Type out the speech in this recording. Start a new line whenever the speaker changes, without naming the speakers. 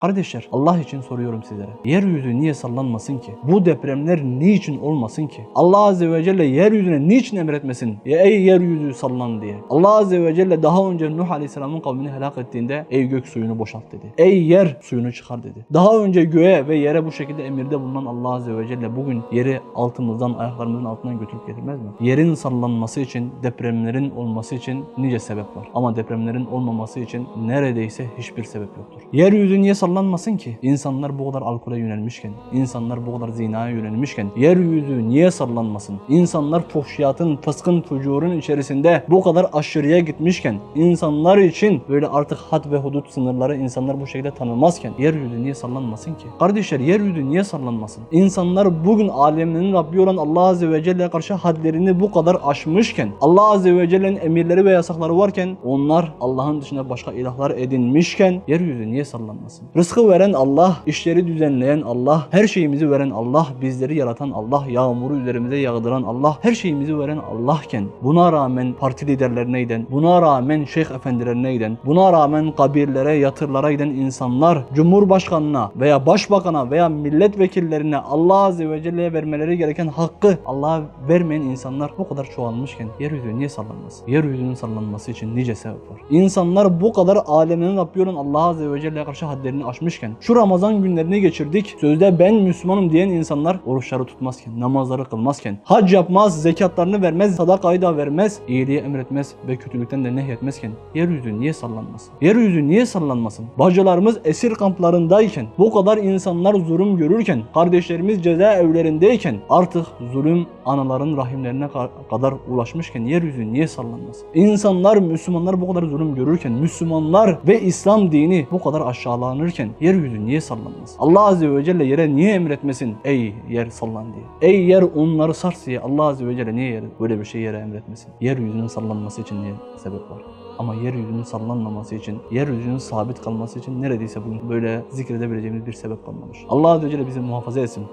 Kardeşler Allah için soruyorum sizlere. Yeryüzü niye sallanmasın ki? Bu depremler niçin olmasın ki? Allah Azze ve Celle yeryüzüne niçin emretmesin? Ya ey yeryüzü sallan diye. Allah Azze ve Celle daha önce Nuh Aleyhisselam'ın kavmini helak ettiğinde ey gök suyunu boşalt dedi. Ey yer suyunu çıkar dedi. Daha önce göğe ve yere bu şekilde emirde bulunan Allah Azze ve Celle bugün yeri altımızdan ayaklarımızın altından götürüp getirmez mi? Yerin sallanması için, depremlerin olması için nice sebep var. Ama depremlerin olmaması için neredeyse hiçbir sebep yoktur. Yeryüzü niye sallanmasın ki? İnsanlar bu kadar alkole yönelmişken, insanlar bu kadar zinaya yönelmişken yeryüzü niye sallanmasın? İnsanlar fuhşiyatın, fıskın, fucurun içerisinde bu kadar aşırıya gitmişken, insanlar için böyle artık had ve hudut sınırları insanlar bu şekilde tanımazken yeryüzü niye sallanmasın ki? Kardeşler yeryüzü niye sallanmasın? İnsanlar bugün alemlerin Rabbi olan Allah Azze ve Celle'ye karşı hadlerini bu kadar aşmışken, Allah Azze ve Celle'nin emirleri ve yasakları varken onlar Allah'ın dışında başka ilahlar edinmişken yeryüzü niye sallanmasın? Rızkı veren Allah, işleri düzenleyen Allah, her şeyimizi veren Allah, bizleri yaratan Allah, yağmuru üzerimize yağdıran Allah, her şeyimizi veren Allah'ken buna rağmen parti liderlerine giden, buna rağmen şeyh efendilerine giden, buna rağmen kabirlere, yatırlara giden insanlar Cumhurbaşkanına veya Başbakan'a veya milletvekillerine Allah Azze ve Celle'ye vermeleri gereken hakkı Allah'a vermeyen insanlar bu kadar çoğalmışken yeryüzü niye sallanmasın? Yeryüzünün sallanması için nice sebep var. İnsanlar bu kadar alemin Rabbi olan Allah Azze ve Celle'ye karşı hadlerini aşmışken şu Ramazan günlerini geçirdik. Sözde ben Müslümanım diyen insanlar oruçları tutmazken, namazları kılmazken, hac yapmaz, zekatlarını vermez, sadakayı da vermez, iyiliği emretmez ve kötülükten de nehyetmezken yeryüzü niye sallanmasın? Yeryüzü niye sallanmasın? Bacılarımız esir kamplarındayken, bu kadar insanlar zulüm görürken, kardeşlerimiz cezaevlerindeyken artık zulüm anaların rahimlerine ka- kadar ulaşmışken yeryüzü niye sallanmasın? İnsanlar, Müslümanlar bu kadar zulüm görürken, Müslümanlar ve İslam dini bu kadar aşağılanırken yeryüzü niye sallanmasın? Allah Azze ve Celle yere niye emretmesin? Ey yer sallan diye. Ey yer onları sars diye Allah Azze ve Celle niye yere, böyle bir şey yere emretmesin? Yeryüzünün sallanması için niye sebep var? Ama yeryüzünün sallanmaması için, yeryüzünün sabit kalması için neredeyse bugün böyle zikredebileceğimiz bir sebep kalmamış. Allah Azze ve Celle bizi muhafaza etsin.